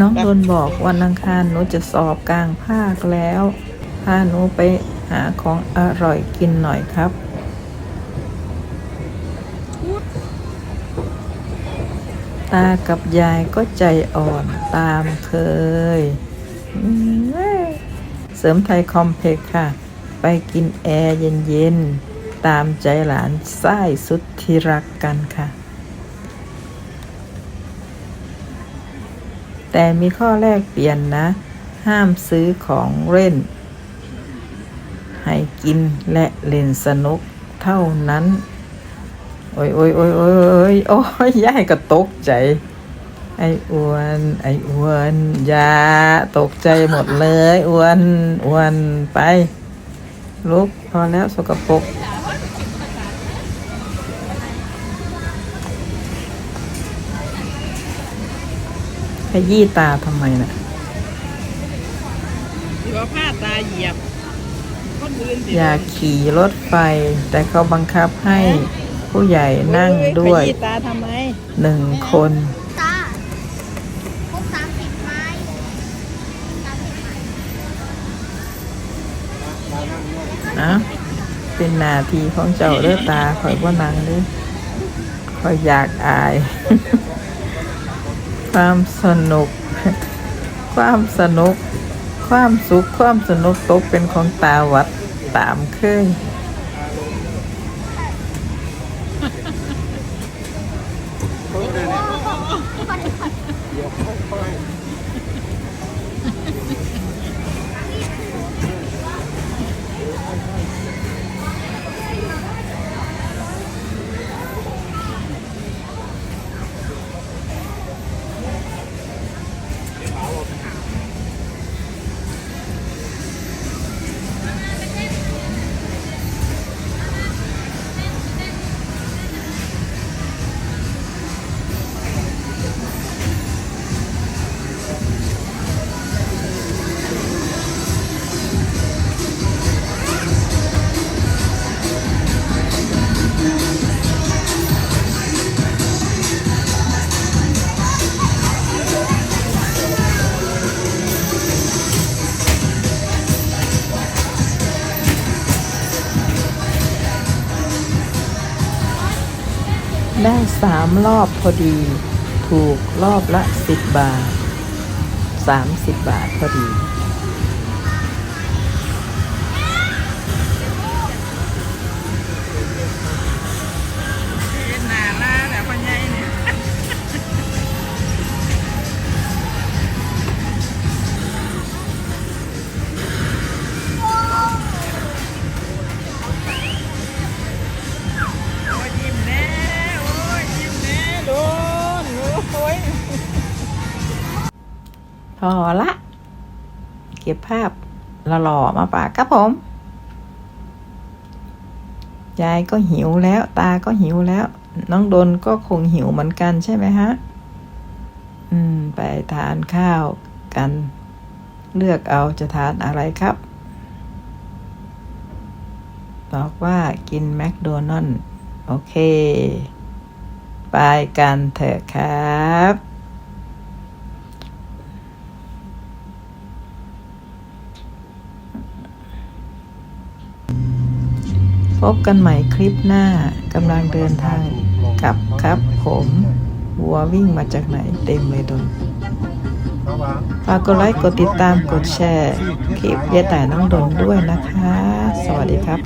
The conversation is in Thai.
น้องโดนบอกวันอังคารหนูจะสอบกลางภาคแล้วพาหนูไปหาของอร่อยกินหน่อยครับ ตากับยายก็ใจอ่อนตามเคย เสริมไทยคอมเพล็กซ์ค่ะ ไปกินแอร์เย็นๆ ตามใจหลานไส้สุดที่รักกันค่ะ แต่มีข้อแรกเปลี่ยนนะ ห้ามซื้อของเล่น ให้กินและเล่นสนุกเท่านั้น โอ้ยโอ้ยโอ้ยโอ้ยโอ้ยโอ้ยยายก็ตกใจ ไอ้อ้วน ไอ้อ้วนยาตกใจหมดเลยอ้วนอ้วนไปลุกพอแล้วสกปรก ยี้ตาทำไมน่ะถือว่าผ้าตาเหยียบคนอื่นสิอยากขี่รถไฟ แต่เขาบังคับให้ผู้ใหญ่นั่งด้วยขยี้ตาทำไม หนึ่งคน ตาครบสามสิบไม้สามสิบไม้นะเป็นหนาทีของเจ้าเลือตาคอยว่านางเด้อคอยอยากอาย ความสนุก ความสนุก ความสุข ความสนุกตกเป็นของตาวัดตามเคย ได้สามรอบพอดี ถูกรอบละสิบบาทสามสิบบาทพอดี พอละ เก็บภาพหล่อๆมาปากครับผม ยายก็หิวแล้ว ตาก็หิวแล้ว น้องดนก็คงหิวเหมือนกันใช่ไหมฮะ อืม ไปทานข้าวกัน เลือกเอาจะทานอะไรครับ บอกว่ากินแมคโดนัลล์โอเค ไปกันเถอะครับ พบกันใหม่คลิปหน้ากำลังเดินทางกลับครับผมวัววิ่งมาจากไหนเต็มเลยดนฝากกดไลค์กดติดตามกดแชร์ คลิปเยายแต่น้องดนด้วยนะคะ สวัสดีครับ